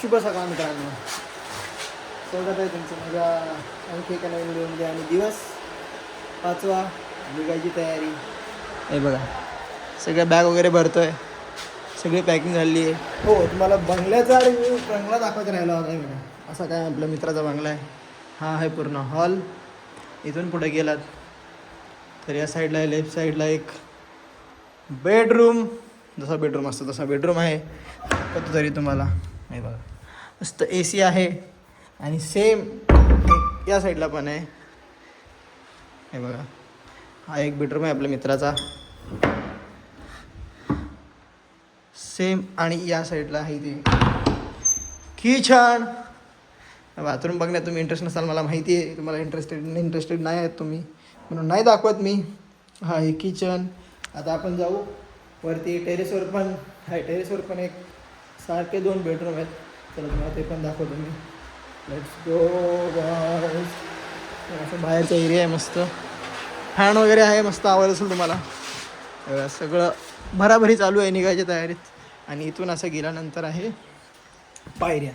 शुभ सकाळ मित्रांनो. स्वागत आहे तुमचं माझ्या आणखी एका नवीन व्हिडिओमध्ये आणि दिवस पाचवा निघायची तयारी. हे बघा सगळ्या बॅग वगैरे भरतोय. सगळी पॅकिंग झाली आहे. हो तुम्हाला बंगल्याचा आणि बंगला दाखवत राहिला होता मी असा काय आपल्या मित्राचा बंगला आहे. हा आहे पूर्ण हॉल इथून पुढे गेलात. तर या साईडला आहे लेफ्ट साईडला एक बेडरूम जसा बेडरूम असतो तसा बेडरूम आहे. दाखवतो तरी तुम्हाला. नाही बघा. मस्त ए सी आहे. आणि सेम या साईडला पण आहे. हे बघा. हा एक बेडरूम आहे आपल्या मित्राचा. सेम आणि या साईडला आहे ते. किचन बाथरूम बघण्यात तुम्ही इंटरेस्ट नसाल मला माहिती आहे. तुम्हाला इंटरेस्टेड इंटरेस्टेड नाही आहेत तुम्ही. म्हणून नाही दाखवत मी. हा हे किचन आता आपण जाऊ. वरती टेरेसवर पण आहे टेरेसवर पण एक सारखे दोन बेडरूम आहेत. चला तुम्हाला ते पण दाखवतो मी. लेट्स गो असं बाहेरचा एरिया आहे मस्त. फॅन वगैरे आहे मस्त आवाज असेल तुम्हाला. सगळं भराभरी चालू आहे निघायच्या तयारीत. आणि इथून असं गेल्यानंतर आहे पायऱ्या.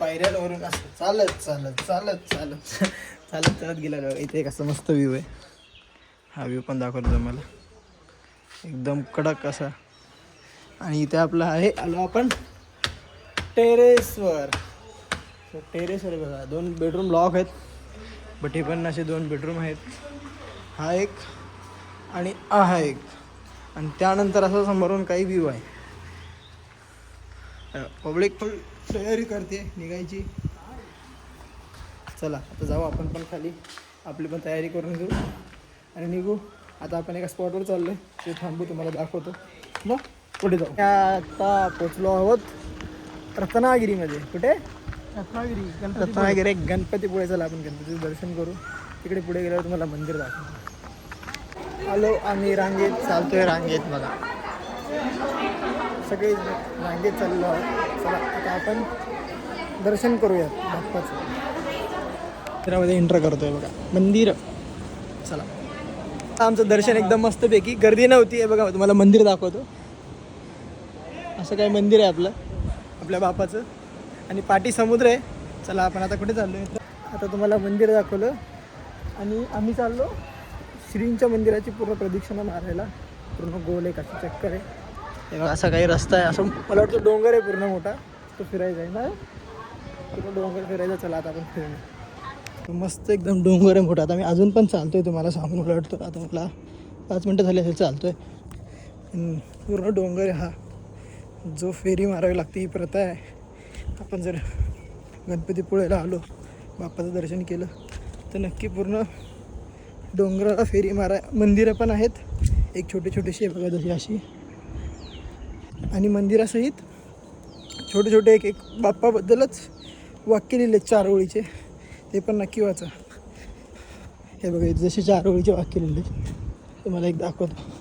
पायऱ्यांवरून असं चालत चालत चालत चालत चालत चालत गेला इथे एक असं मस्त व्ह्यू आहे. हा व्ह्यू पण दाखवतो तुम्हाला. एकदम कडक असा आणि इथे आपलं आहे आलो आपण टेरेसवर. टेरेसवर बघा दोन बेडरूम लॉक आहेत बट हे पण असे दोन बेडरूम आहेत. हा एक आणि हा एक. आणि त्यानंतर असं समोरून काही व्ह्यू आहे. पब्लिक पण तयारी करते निघायची. चला आता जाऊ आपण पण खाली. आपली पण तयारी करून घेऊ. आणि निघू. आता आपण एका स्पॉटवर चाललो आहे ते थांबू तुम्हाला दाखवतो. मग पुढे जाऊ. आता पोचलो आहोत रत्नागिरीमध्ये. कुठे? रत्नागिरी रत्नागिरी गणपतीपुळे. चला आपण गणपतीचं दर्शन करू. तिकडे पुढे गेल्यावर तुम्हाला मंदिर दाखवतो. आलो आम्ही रांगेत. चालतोय रांगेत बघा. सगळे रांगेत चाललो आहोत. चला आता आपण दर्शन करूयात बाप्पाचं. मंदिरामध्ये एंटर करतोय बघा. मंदिर. चला. आमचं दर्शन एकदम मस्तपैकी. गर्दी नव्हती हे बघा तुम्हाला मंदिर दाखवतो. असं काय मंदिर आहे आपलं. आपल्या बापाचं. आणि पाठी समुद्र आहे. चला आपण आता कुठे चाललो आहे आता तुम्हाला मंदिर दाखवलं. आणि आम्ही चाललो श्रींच्या मंदिराची पूर्ण प्रदक्षिणा मारायला. पूर्ण गोल एक कसं चक्कर आहे. असा काही रस्ता आहे. असं मला वाटतं डोंगर आहे पूर्ण मोठा. तो फिरायचा आहे ना. पूर्ण डोंगर फिरायचा चला आता आपण फिरून मस्त एकदम डोंगर आहे मोठा. आता मी अजून पण चालतो आहे तुम्हाला सांगून. मला वाटतं आता मला पाच मिनटं झाली असेल चालतो आहे पूर्ण डोंगर आहे हा. जो फेरी मारावी लागते ही प्रथा आहे. आपण जर गणपतीपुळेला आलो बाप्पाचं दर्शन केलं तर नक्की पूर्ण डोंगराला फेरी मारा मंदिरं पण आहेत. एक छोटी छोटीशी बघा जशी अशी. आणि मंदिरासहित छोटे छोटे एक एक बाप्पाबद्दलच वाक्य लिहिले चार ओळीचे ते पण नक्की वाचा. हे बघा जसे चार ओळीचे वाक्य लिहिले तुम्हाला एक दाखवतो.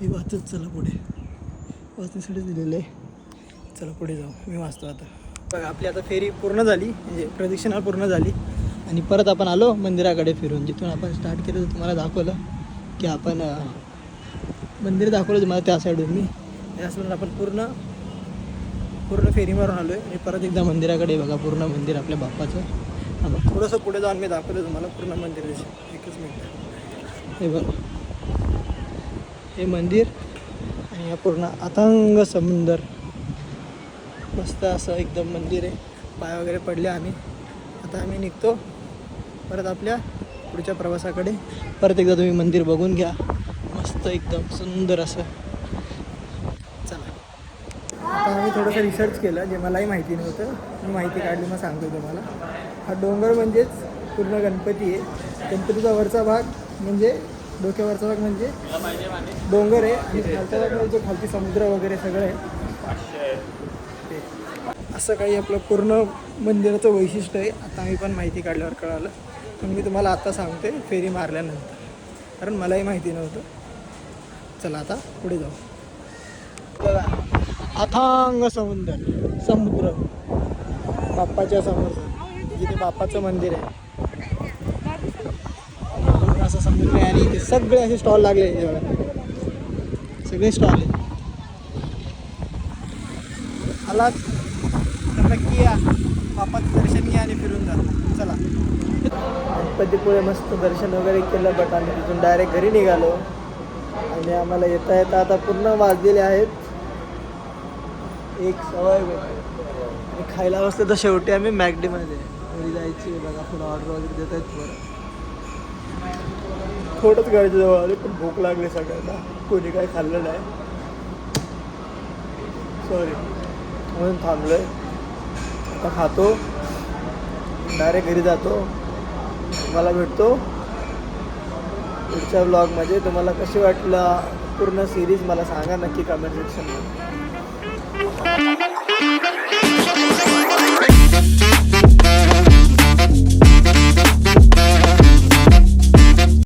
हे वाचत चला पुढे. वाचण्यासाठी दिलेलं आहे. चला पुढे जाऊ. मी वाचतो आता. बघा आपली आता फेरी पूर्ण झाली. म्हणजे प्रदक्षिणा पूर्ण झाली. आणि परत आपण आलो मंदिराकडे फिरून. जिथून आपण स्टार्ट केलं तुम्हाला दाखवलं की आपण मंदिर दाखवलं तुम्हाला त्या साईडून मी त्याचबरोबर आपण पूर्ण पूर्ण फेरी मारून आलो आहे आणि परत एकदा मंदिराकडे बघा पूर्ण मंदिर आपल्या बाप्पाचं. हा थोडंसं पुढे जाऊन मी दाखवलं तुम्हाला पूर्ण मंदिर एकच मिनिट. हे बघा. हे मंदिर आणि हा पूर्ण अथांग समुंदर. मस्त असं एकदम मंदिर आहे. पाय वगैरे पडले आम्ही. आता आम्ही निघतो. परत आपल्या पुढच्या प्रवासाकडे. परत एकदा तुम्ही मंदिर बघून घ्या. मस्त एकदम सुंदर असं. चला. आता आम्ही थोडंसं रिसर्च केलं जे मलाही माहिती नव्हतं. मी माहिती काढली मग सांगतो तुम्हाला. हा डोंगर म्हणजेच पूर्ण गणपती आहे. गणपतीचा वरचा भाग म्हणजे डोक्यावरचा भाग म्हणजे डोंगर आहे आणि खालचा भाग म्हणजे जो खालती समुद्र वगैरे सगळं आहे. असं काही आपलं पूर्ण मंदिराचं वैशिष्ट्य आहे. आता आम्ही पण माहिती काढल्यावर कळालं. पण मी तुम्हाला आता सांगते फेरी मारल्यानंतर. कारण मलाही माहिती नव्हतं. चला आता पुढे जाऊ. बघा अथांग समुद्र. समुद्र. बाप्पाच्या समोर. जिथे बाप्पाचं मंदिर आहे. असं समजून नाही आणि इथे सगळे असे स्टॉल लागले बघा. सगळे स्टॉल आहेत. आलात तर नक्की या बापाचं दर्शन घ्या आणि फिरून जा. चला. गणपतीपुळे मस्त दर्शन वगैरे केलं बट आम्ही तिथून डायरेक्ट घरी निघालो. आणि आम्हाला येता येता आता पूर्ण वाजलेले आहेत. एक सवय आणि खायला बसलं तर शेवटी आम्ही मॅगडीमध्ये. घरी जायची बघा पुढं ऑर्डर वगैरे देत आहेत बरं थोडंच घराच्या जवळ आले पण भूक लागली सगळ्यांना. कोणी काय खाल्लं नाही. सॉरी म्हणून थांबलो आहे आता खातो. डायरेक्ट घरी जातो. मला भेटतो. पुढच्या ब्लॉगमध्ये तुम्हाला कशी वाटलं पूर्ण सिरीज मला सांगा नक्की कमेंट सेक्शनमध्ये